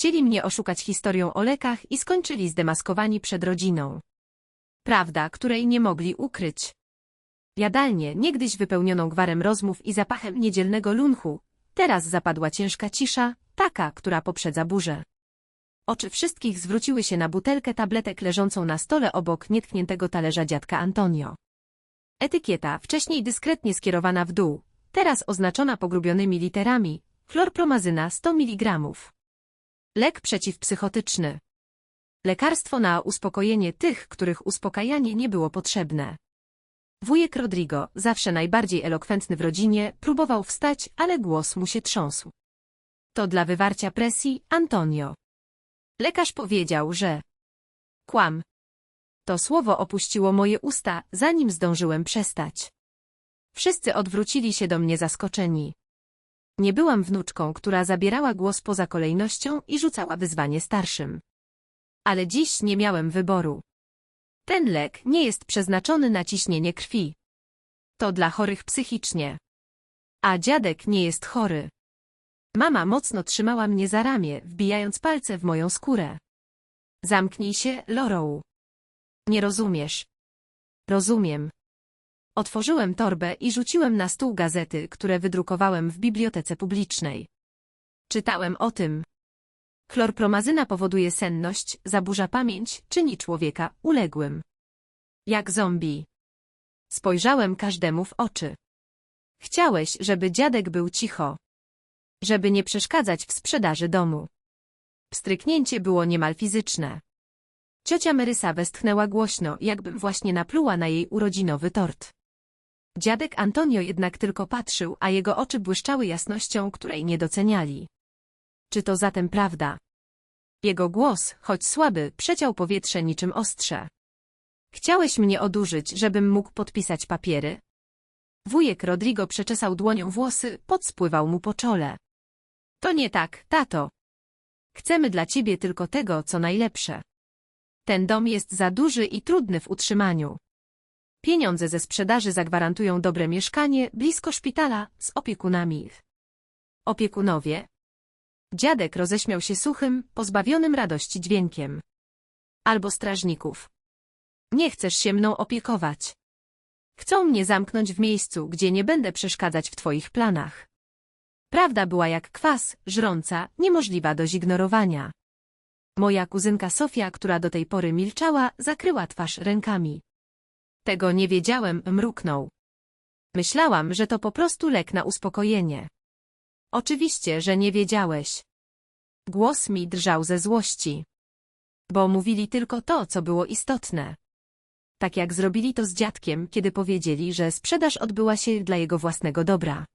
Chcieli mnie oszukać historią o lekach i skończyli zdemaskowani przed rodziną. Prawda, której nie mogli ukryć. Jadalnię, niegdyś wypełnioną gwarem rozmów i zapachem niedzielnego lunchu, teraz zapadła ciężka cisza, taka, która poprzedza burzę. Oczy wszystkich zwróciły się na butelkę tabletek leżącą na stole obok nietkniętego talerza dziadka Antonio. Etykieta, wcześniej dyskretnie skierowana w dół, teraz oznaczona pogrubionymi literami, chlorpromazyna 100 mg. Lek przeciwpsychotyczny. Lekarstwo na uspokojenie tych, których uspokajanie nie było potrzebne. Wujek Rodrigo, zawsze najbardziej elokwentny w rodzinie, próbował wstać, ale głos mu się trząsł. To dla wywarcia presji, Antonio. Lekarz powiedział, że... Kłam. To słowo opuściło moje usta, zanim zdążyłem przestać. Wszyscy odwrócili się do mnie zaskoczeni. Nie byłam wnuczką, która zabierała głos poza kolejnością i rzucała wyzwanie starszym. Ale dziś nie miałem wyboru. Ten lek nie jest przeznaczony na ciśnienie krwi. To dla chorych psychicznie. A dziadek nie jest chory. Mama mocno trzymała mnie za ramię, wbijając palce w moją skórę. Zamknij się, Lorą. Nie rozumiesz. Rozumiem. Otworzyłem torbę i rzuciłem na stół gazety, które wydrukowałem w bibliotece publicznej. Czytałem o tym. Chlorpromazyna powoduje senność, zaburza pamięć, czyni człowieka uległym. Jak zombie. Spojrzałem każdemu w oczy. Chciałeś, żeby dziadek był cicho. Żeby nie przeszkadzać w sprzedaży domu. Pstryknięcie było niemal fizyczne. Ciocia Marysa westchnęła głośno, jakbym właśnie napluła na jej urodzinowy tort. Dziadek Antonio jednak tylko patrzył, a jego oczy błyszczały jasnością, której nie doceniali. Czy to zatem prawda? Jego głos, choć słaby, przeciął powietrze niczym ostrze. Chciałeś mnie odurzyć, żebym mógł podpisać papiery? Wujek Rodrigo przeczesał dłonią włosy, pot spływał mu po czole. To nie tak, tato. Chcemy dla ciebie tylko tego, co najlepsze. Ten dom jest za duży i trudny w utrzymaniu. Pieniądze ze sprzedaży zagwarantują dobre mieszkanie blisko szpitala z opiekunami. Opiekunowie? Dziadek roześmiał się suchym, pozbawionym radości dźwiękiem. Albo strażników. Nie chcesz się mną opiekować. Chcą mnie zamknąć w miejscu, gdzie nie będę przeszkadzać w twoich planach. Prawda była jak kwas, żrąca, niemożliwa do zignorowania. Moja kuzynka Sofia, która do tej pory milczała, zakryła twarz rękami. Tego nie wiedziałem, mruknął. Myślałam, że to po prostu lek na uspokojenie. Oczywiście, że nie wiedziałeś. Głos mi drżał ze złości. Bo mówili tylko to, co było istotne. Tak jak zrobili to z dziadkiem, kiedy powiedzieli, że sprzedaż odbyła się dla jego własnego dobra.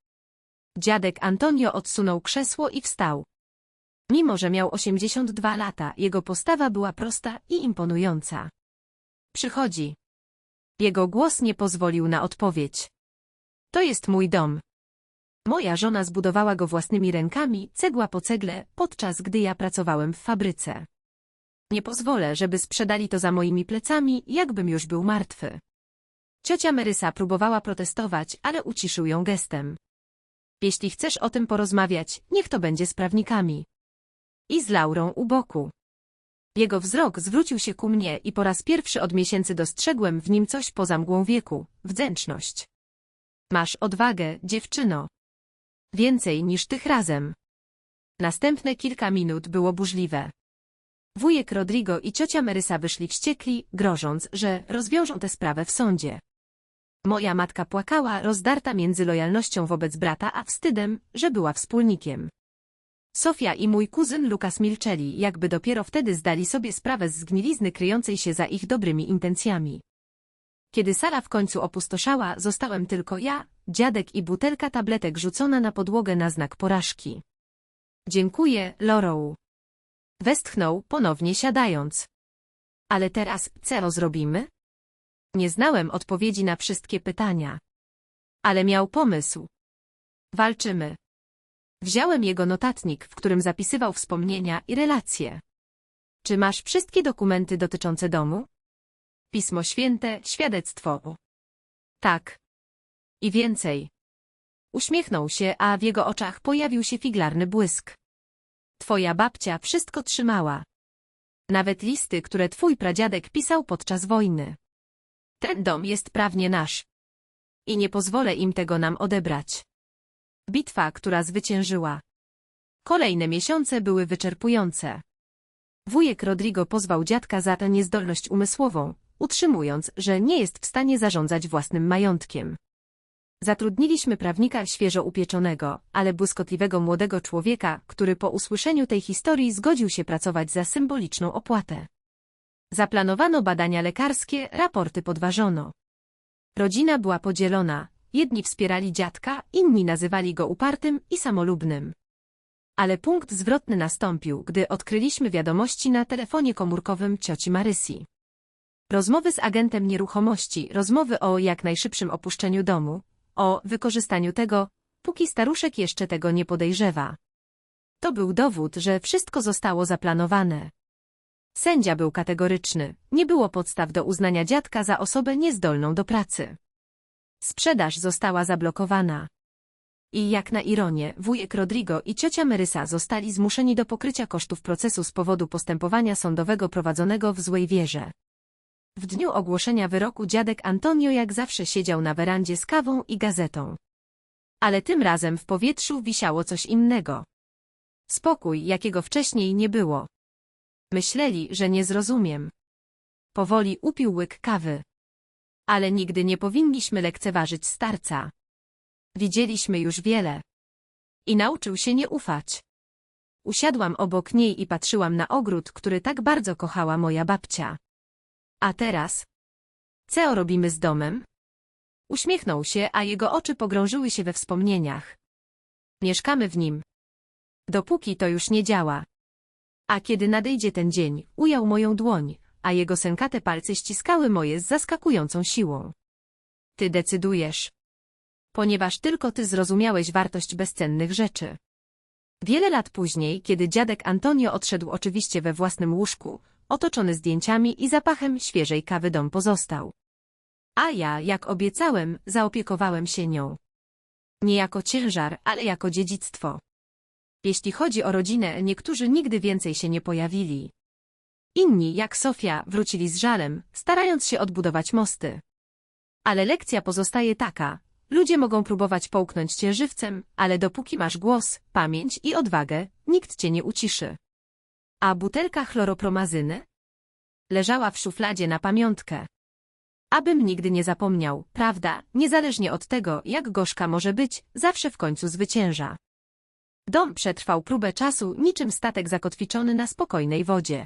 Dziadek Antonio odsunął krzesło i wstał. Mimo, że miał 82 lata, jego postawa była prosta i imponująca. Przychodzi. Jego głos nie pozwolił na odpowiedź. To jest mój dom. Moja żona zbudowała go własnymi rękami, cegła po cegle, podczas gdy ja pracowałem w fabryce. Nie pozwolę, żeby sprzedali to za moimi plecami, jakbym już był martwy. Ciocia Marysa próbowała protestować, ale uciszył ją gestem. Jeśli chcesz o tym porozmawiać, niech to będzie z prawnikami. I z Laurą u boku. Jego wzrok zwrócił się ku mnie i po raz pierwszy od miesięcy dostrzegłem w nim coś poza mgłą wieku, wdzięczność. Masz odwagę, dziewczyno. Więcej niż tych razem. Następne kilka minut było burzliwe. Wujek Rodrigo i ciocia Marysa wyszli wściekli, grożąc, że rozwiążą tę sprawę w sądzie. Moja matka płakała, rozdarta między lojalnością wobec brata a wstydem, że była wspólnikiem. Sofia i mój kuzyn Lukas milczeli, jakby dopiero wtedy zdali sobie sprawę z zgnilizny kryjącej się za ich dobrymi intencjami. Kiedy sala w końcu opustoszała, zostałem tylko ja, dziadek i butelka tabletek rzucona na podłogę na znak porażki. Dziękuję, Lorą. Westchnął, ponownie siadając. Ale teraz, co zrobimy? Nie znałem odpowiedzi na wszystkie pytania. Ale miał pomysł. Walczymy. Wziąłem jego notatnik, w którym zapisywał wspomnienia i relacje. Czy masz wszystkie dokumenty dotyczące domu? Pismo Święte, świadectwo. Tak. I więcej. Uśmiechnął się, a w jego oczach pojawił się figlarny błysk. Twoja babcia wszystko trzymała. Nawet listy, które twój pradziadek pisał podczas wojny. Ten dom jest prawnie nasz. I nie pozwolę im tego nam odebrać. Bitwa, która zwyciężyła. Kolejne miesiące były wyczerpujące. Wujek Rodrigo pozwał dziadka za niezdolność umysłową, utrzymując, że nie jest w stanie zarządzać własnym majątkiem. Zatrudniliśmy prawnika świeżo upieczonego, ale błyskotliwego młodego człowieka, który po usłyszeniu tej historii zgodził się pracować za symboliczną opłatę. Zaplanowano badania lekarskie, raporty podważono. Rodzina była podzielona, jedni wspierali dziadka, inni nazywali go upartym i samolubnym. Ale punkt zwrotny nastąpił, gdy odkryliśmy wiadomości na telefonie komórkowym cioci Marysi. Rozmowy z agentem nieruchomości, rozmowy o jak najszybszym opuszczeniu domu, o wykorzystaniu tego, póki staruszek jeszcze tego nie podejrzewa. To był dowód, że wszystko zostało zaplanowane. Sędzia był kategoryczny, nie było podstaw do uznania dziadka za osobę niezdolną do pracy. Sprzedaż została zablokowana. I jak na ironię, wujek Rodrigo i ciocia Marysa zostali zmuszeni do pokrycia kosztów procesu z powodu postępowania sądowego prowadzonego w złej wierze. W dniu ogłoszenia wyroku dziadek Antonio jak zawsze siedział na werandzie z kawą i gazetą. Ale tym razem w powietrzu wisiało coś innego. Spokój, jakiego wcześniej nie było. Myśleli, że nie zrozumiem. Powoli upił łyk kawy. Ale nigdy nie powinniśmy lekceważyć starca. Widzieliśmy już wiele. I nauczył się nie ufać. Usiadłam obok niej i patrzyłam na ogród, który tak bardzo kochała moja babcia. A teraz? Co robimy z domem? Uśmiechnął się, a jego oczy pogrążyły się we wspomnieniach. Mieszkamy w nim. Dopóki to już nie działa. A kiedy nadejdzie ten dzień, ujął moją dłoń, a jego sękate palce ściskały moje z zaskakującą siłą. Ty decydujesz. Ponieważ tylko ty zrozumiałeś wartość bezcennych rzeczy. Wiele lat później, kiedy dziadek Antonio odszedł oczywiście we własnym łóżku, otoczony zdjęciami i zapachem świeżej kawy dom pozostał. A ja, jak obiecałem, zaopiekowałem się nią. Nie jako ciężar, ale jako dziedzictwo. Jeśli chodzi o rodzinę, niektórzy nigdy więcej się nie pojawili. Inni, jak Sofia, wrócili z żalem, starając się odbudować mosty. Ale lekcja pozostaje taka. Ludzie mogą próbować połknąć cię żywcem, ale dopóki masz głos, pamięć i odwagę, nikt cię nie uciszy. A butelka chloropromazyny? Leżała w szufladzie na pamiątkę. Abym nigdy nie zapomniał, prawda, niezależnie od tego, jak gorzka może być, zawsze w końcu zwycięża. Dom przetrwał próbę czasu niczym statek zakotwiczony na spokojnej wodzie.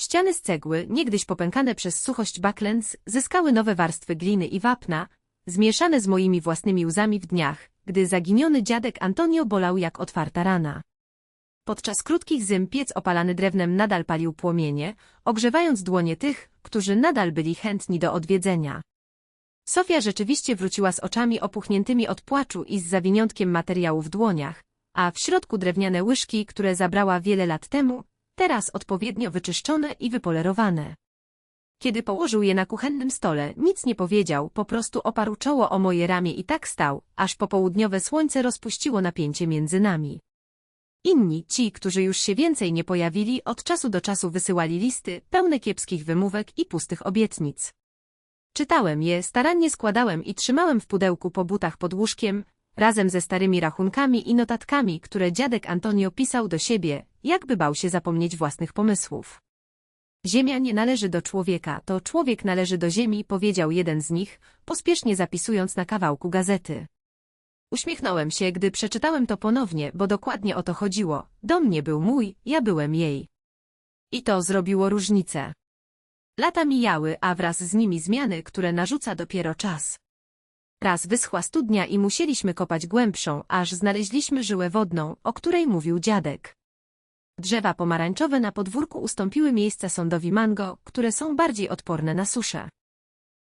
Ściany z cegły, niegdyś popękane przez suchość Backlands, zyskały nowe warstwy gliny i wapna, zmieszane z moimi własnymi łzami w dniach, gdy zaginiony dziadek Antonio bolał jak otwarta rana. Podczas krótkich zym piec opalany drewnem nadal palił płomienie, ogrzewając dłonie tych, którzy nadal byli chętni do odwiedzenia. Sofia rzeczywiście wróciła z oczami opuchniętymi od płaczu i z zawiniątkiem materiału w dłoniach, a w środku drewniane łyżki, które zabrała wiele lat temu, teraz odpowiednio wyczyszczone i wypolerowane. Kiedy położył je na kuchennym stole, nic nie powiedział, po prostu oparł czoło o moje ramię i tak stał, aż popołudniowe słońce rozpuściło napięcie między nami. Inni, ci, którzy już się więcej nie pojawili, od czasu do czasu wysyłali listy, pełne kiepskich wymówek i pustych obietnic. Czytałem je, starannie składałem i trzymałem w pudełku po butach pod łóżkiem, razem ze starymi rachunkami i notatkami, które dziadek Antonio pisał do siebie, jakby bał się zapomnieć własnych pomysłów. Ziemia nie należy do człowieka, to człowiek należy do ziemi, powiedział jeden z nich, pospiesznie zapisując na kawałku gazety. Uśmiechnąłem się, gdy przeczytałem to ponownie, bo dokładnie o to chodziło. Dom nie był mój, ja byłem jej. I to zrobiło różnicę. Lata mijały, a wraz z nimi zmiany, które narzuca dopiero czas. Raz wyschła studnia i musieliśmy kopać głębszą, aż znaleźliśmy żyłę wodną, o której mówił dziadek. Drzewa pomarańczowe na podwórku ustąpiły miejsca sądowi mango, które są bardziej odporne na suszę.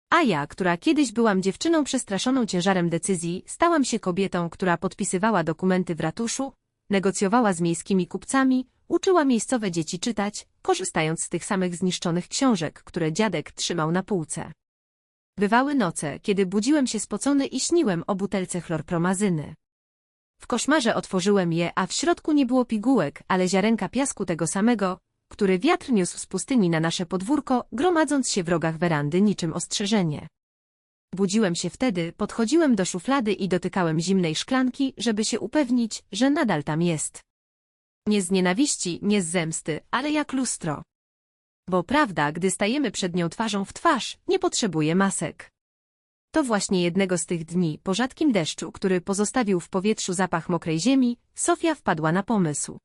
A ja, która kiedyś byłam dziewczyną przestraszoną ciężarem decyzji, stałam się kobietą, która podpisywała dokumenty w ratuszu, negocjowała z miejskimi kupcami, uczyła miejscowe dzieci czytać, korzystając z tych samych zniszczonych książek, które dziadek trzymał na półce. Bywały noce, kiedy budziłem się spocony i śniłem o butelce chlorpromazyny. W koszmarze otworzyłem je, a w środku nie było pigułek, ale ziarenka piasku tego samego, który wiatr niósł z pustyni na nasze podwórko, gromadząc się w rogach werandy niczym ostrzeżenie. Budziłem się wtedy, podchodziłem do szuflady i dotykałem zimnej szklanki, żeby się upewnić, że nadal tam jest. Nie z nienawiści, nie z zemsty, ale jak lustro. Bo prawda, gdy stajemy przed nią twarzą w twarz, nie potrzebuje masek. To właśnie jednego z tych dni, po rzadkim deszczu, który pozostawił w powietrzu zapach mokrej ziemi, Sofia wpadła na pomysł.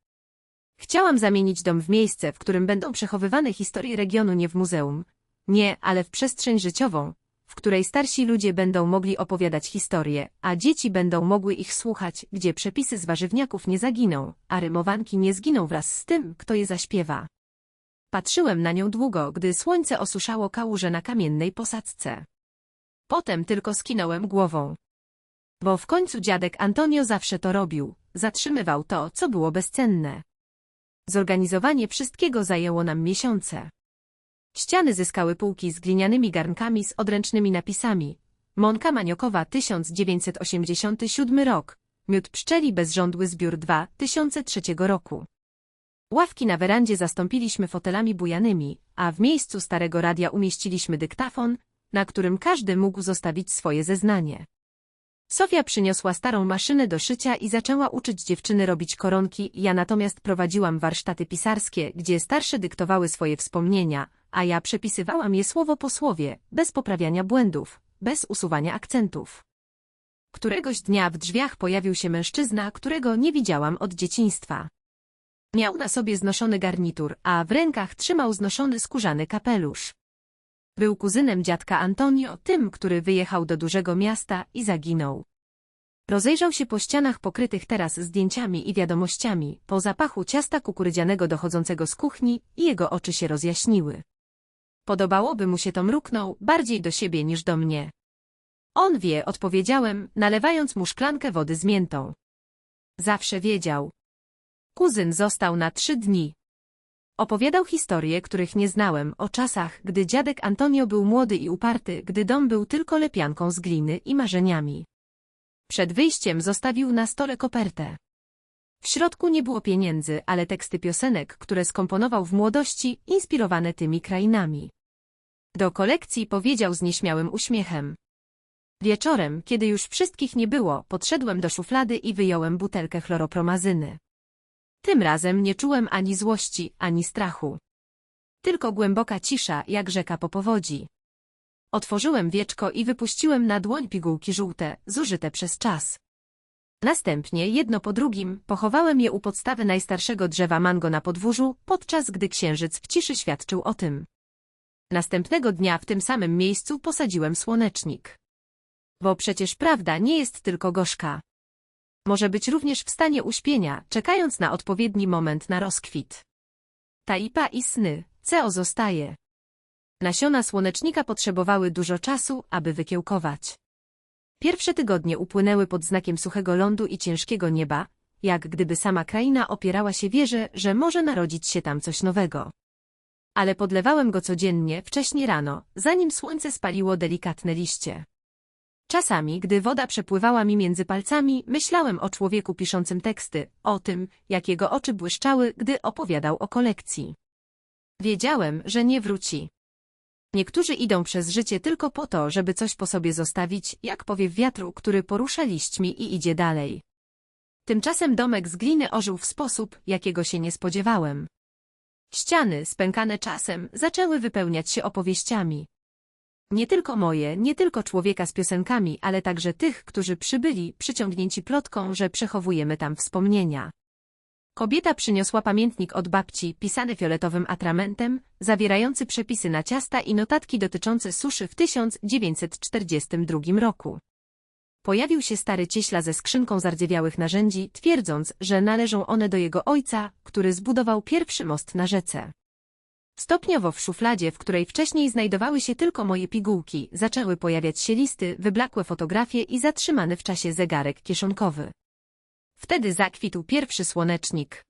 Chciałam zamienić dom w miejsce, w którym będą przechowywane historie regionu nie w muzeum. Nie, ale w przestrzeń życiową, w której starsi ludzie będą mogli opowiadać historie, a dzieci będą mogły ich słuchać, gdzie przepisy z warzywniaków nie zaginą, a rymowanki nie zginą wraz z tym, kto je zaśpiewa. Patrzyłem na nią długo, gdy słońce osuszało kałuże na kamiennej posadzce. Potem tylko skinąłem głową. Bo w końcu dziadek Antonio zawsze to robił, zatrzymywał to, co było bezcenne. Zorganizowanie wszystkiego zajęło nam miesiące. Ściany zyskały półki z glinianymi garnkami z odręcznymi napisami. Mąka maniokowa 1987 rok. Miód pszczeli bezrządły zbiór 2003 roku. Ławki na werandzie zastąpiliśmy fotelami bujanymi, a w miejscu starego radia umieściliśmy dyktafon, na którym każdy mógł zostawić swoje zeznanie. Sofia przyniosła starą maszynę do szycia i zaczęła uczyć dziewczyny robić koronki, ja natomiast prowadziłam warsztaty pisarskie, gdzie starsze dyktowały swoje wspomnienia, a ja przepisywałam je słowo po słowie, bez poprawiania błędów, bez usuwania akcentów. Któregoś dnia w drzwiach pojawił się mężczyzna, którego nie widziałam od dzieciństwa. Miał na sobie znoszony garnitur, a w rękach trzymał znoszony skórzany kapelusz. Był kuzynem dziadka Antonio, tym, który wyjechał do dużego miasta i zaginął. Rozejrzał się po ścianach pokrytych teraz zdjęciami i wiadomościami, po zapachu ciasta kukurydzianego dochodzącego z kuchni i jego oczy się rozjaśniły. Podobałoby mu się to mruknął, bardziej do siebie niż do mnie. On wie, odpowiedziałem, nalewając mu szklankę wody z miętą. Zawsze wiedział. Kuzyn został na trzy dni. Opowiadał historie, których nie znałem, o czasach, gdy dziadek Antonio był młody i uparty, gdy dom był tylko lepianką z gliny i marzeniami. Przed wyjściem zostawił na stole kopertę. W środku nie było pieniędzy, ale teksty piosenek, które skomponował w młodości, inspirowane tymi krainami. Do kolekcji powiedział z nieśmiałym uśmiechem. Wieczorem, kiedy już wszystkich nie było, podszedłem do szuflady i wyjąłem butelkę chloropromazyny. Tym razem nie czułem ani złości, ani strachu. Tylko głęboka cisza, jak rzeka po powodzi. Otworzyłem wieczko i wypuściłem na dłoń pigułki żółte, zużyte przez czas. Następnie, jedno po drugim, pochowałem je u podstawy najstarszego drzewa mango na podwórzu, podczas gdy księżyc w ciszy świadczył o tym. Następnego dnia w tym samym miejscu posadziłem słonecznik. Bo przecież prawda nie jest tylko gorzka. Może być również w stanie uśpienia, czekając na odpowiedni moment na rozkwit. Taipa i sny, CO zostaje. Nasiona słonecznika potrzebowały dużo czasu, aby wykiełkować. Pierwsze tygodnie upłynęły pod znakiem suchego lądu i ciężkiego nieba, jak gdyby sama kraina opierała się wierze, że może narodzić się tam coś nowego. Ale podlewałem go codziennie, wcześnie rano, zanim słońce spaliło delikatne liście. Czasami, gdy woda przepływała mi między palcami, myślałem o człowieku piszącym teksty, o tym, jak jego oczy błyszczały, gdy opowiadał o kolekcji. Wiedziałem, że nie wróci. Niektórzy idą przez życie tylko po to, żeby coś po sobie zostawić, jak powiew wiatru, który porusza liśćmi i idzie dalej. Tymczasem domek z gliny ożył w sposób, jakiego się nie spodziewałem. Ściany, spękane czasem, zaczęły wypełniać się opowieściami. Nie tylko moje, nie tylko człowieka z piosenkami, ale także tych, którzy przybyli, przyciągnięci plotką, że przechowujemy tam wspomnienia. Kobieta przyniosła pamiętnik od babci, pisany fioletowym atramentem, zawierający przepisy na ciasta i notatki dotyczące suszy w 1942 roku. Pojawił się stary cieśla ze skrzynką zardzewiałych narzędzi, twierdząc, że należą one do jego ojca, który zbudował pierwszy most na rzece. Stopniowo w szufladzie, w której wcześniej znajdowały się tylko moje pigułki, zaczęły pojawiać się listy, wyblakłe fotografie i zatrzymany w czasie zegarek kieszonkowy. Wtedy zakwitł pierwszy słonecznik.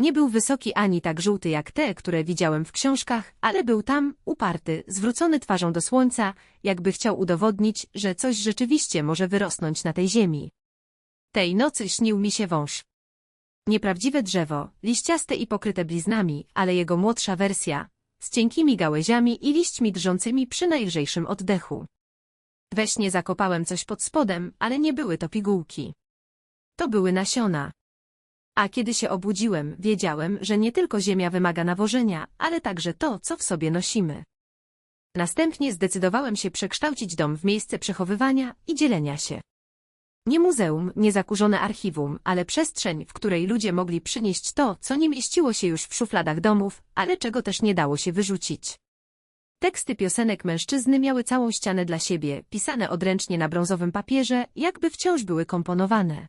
Nie był wysoki ani tak żółty jak te, które widziałem w książkach, ale był tam, uparty, zwrócony twarzą do słońca, jakby chciał udowodnić, że coś rzeczywiście może wyrosnąć na tej ziemi. Tej nocy śnił mi się wąż. Nieprawdziwe drzewo, liściaste i pokryte bliznami, ale jego młodsza wersja, z cienkimi gałęziami i liśćmi drżącymi przy najlżejszym oddechu. We śnie zakopałem coś pod spodem, ale nie były to pigułki. To były nasiona. A kiedy się obudziłem, wiedziałem, że nie tylko ziemia wymaga nawożenia, ale także to, co w sobie nosimy. Następnie zdecydowałem się przekształcić dom w miejsce przechowywania i dzielenia się. Nie muzeum, nie zakurzone archiwum, ale przestrzeń, w której ludzie mogli przynieść to, co nie mieściło się już w szufladach domów, ale czego też nie dało się wyrzucić. Teksty piosenek mężczyzny miały całą ścianę dla siebie, pisane odręcznie na brązowym papierze, jakby wciąż były komponowane.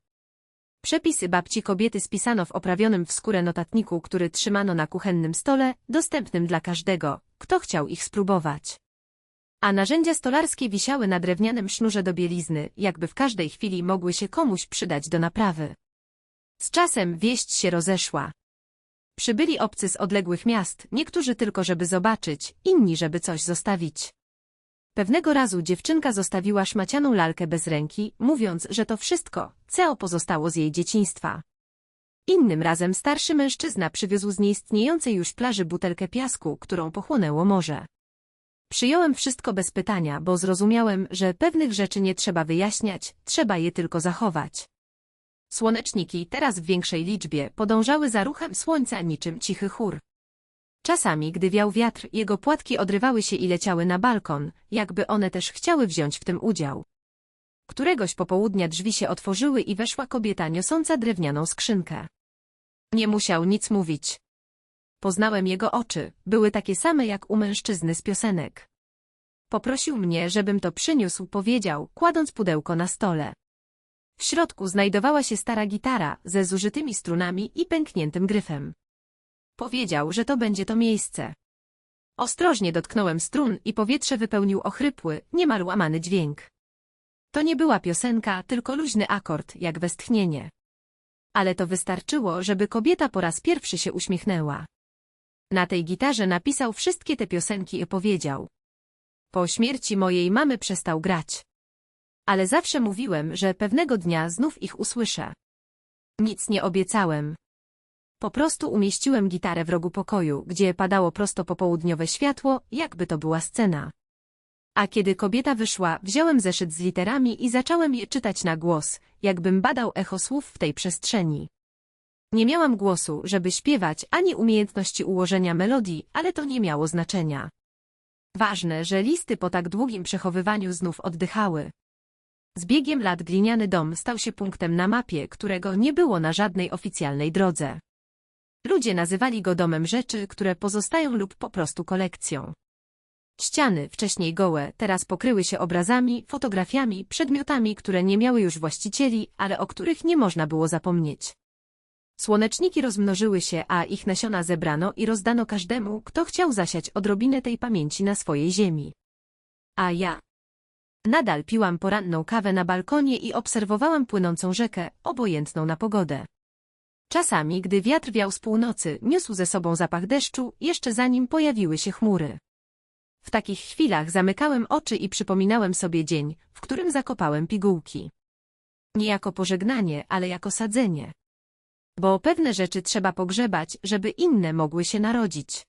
Przepisy babci kobiety spisano w oprawionym w skórę notatniku, który trzymano na kuchennym stole, dostępnym dla każdego, kto chciał ich spróbować. A narzędzia stolarskie wisiały na drewnianym sznurze do bielizny, jakby w każdej chwili mogły się komuś przydać do naprawy. Z czasem wieść się rozeszła. Przybyli obcy z odległych miast, niektórzy tylko żeby zobaczyć, inni żeby coś zostawić. Pewnego razu dziewczynka zostawiła szmacianą lalkę bez ręki, mówiąc, że to wszystko, co pozostało z jej dzieciństwa. Innym razem starszy mężczyzna przywiózł z nieistniejącej już plaży butelkę piasku, którą pochłonęło morze. Przyjąłem wszystko bez pytania, bo zrozumiałem, że pewnych rzeczy nie trzeba wyjaśniać, trzeba je tylko zachować. Słoneczniki, teraz w większej liczbie, podążały za ruchem słońca niczym cichy chór. Czasami, gdy wiał wiatr, jego płatki odrywały się i leciały na balkon, jakby one też chciały wziąć w tym udział. Któregoś popołudnia drzwi się otworzyły i weszła kobieta niosąca drewnianą skrzynkę. Nie musiał nic mówić. Poznałem jego oczy, były takie same jak u mężczyzny z piosenek. Poprosił mnie, żebym to przyniósł, powiedział, kładąc pudełko na stole. W środku znajdowała się stara gitara ze zużytymi strunami i pękniętym gryfem. Powiedział, że to będzie to miejsce. Ostrożnie dotknąłem strun i powietrze wypełnił ochrypły, niemal łamany dźwięk. To nie była piosenka, tylko luźny akord, jak westchnienie. Ale to wystarczyło, żeby kobieta po raz pierwszy się uśmiechnęła. Na tej gitarze napisał wszystkie te piosenki i powiedział. Po śmierci mojej mamy przestał grać. Ale zawsze mówiłem, że pewnego dnia znów ich usłyszę. Nic nie obiecałem. Po prostu umieściłem gitarę w rogu pokoju, gdzie padało prosto popołudniowe światło, jakby to była scena. A kiedy kobieta wyszła, wziąłem zeszyt z literami i zacząłem je czytać na głos, jakbym badał echo słów w tej przestrzeni. Nie miałam głosu, żeby śpiewać, ani umiejętności ułożenia melodii, ale to nie miało znaczenia. Ważne, że listy po tak długim przechowywaniu znów oddychały. Z biegiem lat gliniany dom stał się punktem na mapie, którego nie było na żadnej oficjalnej drodze. Ludzie nazywali go domem rzeczy, które pozostają lub po prostu kolekcją. Ściany, wcześniej gołe, teraz pokryły się obrazami, fotografiami, przedmiotami, które nie miały już właścicieli, ale o których nie można było zapomnieć. Słoneczniki rozmnożyły się, a ich nasiona zebrano i rozdano każdemu, kto chciał zasiać odrobinę tej pamięci na swojej ziemi. A ja nadal piłam poranną kawę na balkonie i obserwowałam płynącą rzekę, obojętną na pogodę. Czasami, gdy wiatr wiał z północy, niósł ze sobą zapach deszczu, jeszcze zanim pojawiły się chmury. W takich chwilach zamykałem oczy i przypominałem sobie dzień, w którym zakopałem pigułki. Nie jako pożegnanie, ale jako sadzenie. Bo pewne rzeczy trzeba pogrzebać, żeby inne mogły się narodzić.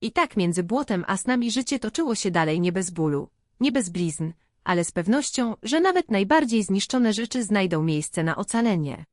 I tak między błotem a snami życie toczyło się dalej nie bez bólu, nie bez blizn, ale z pewnością, że nawet najbardziej zniszczone rzeczy znajdą miejsce na ocalenie.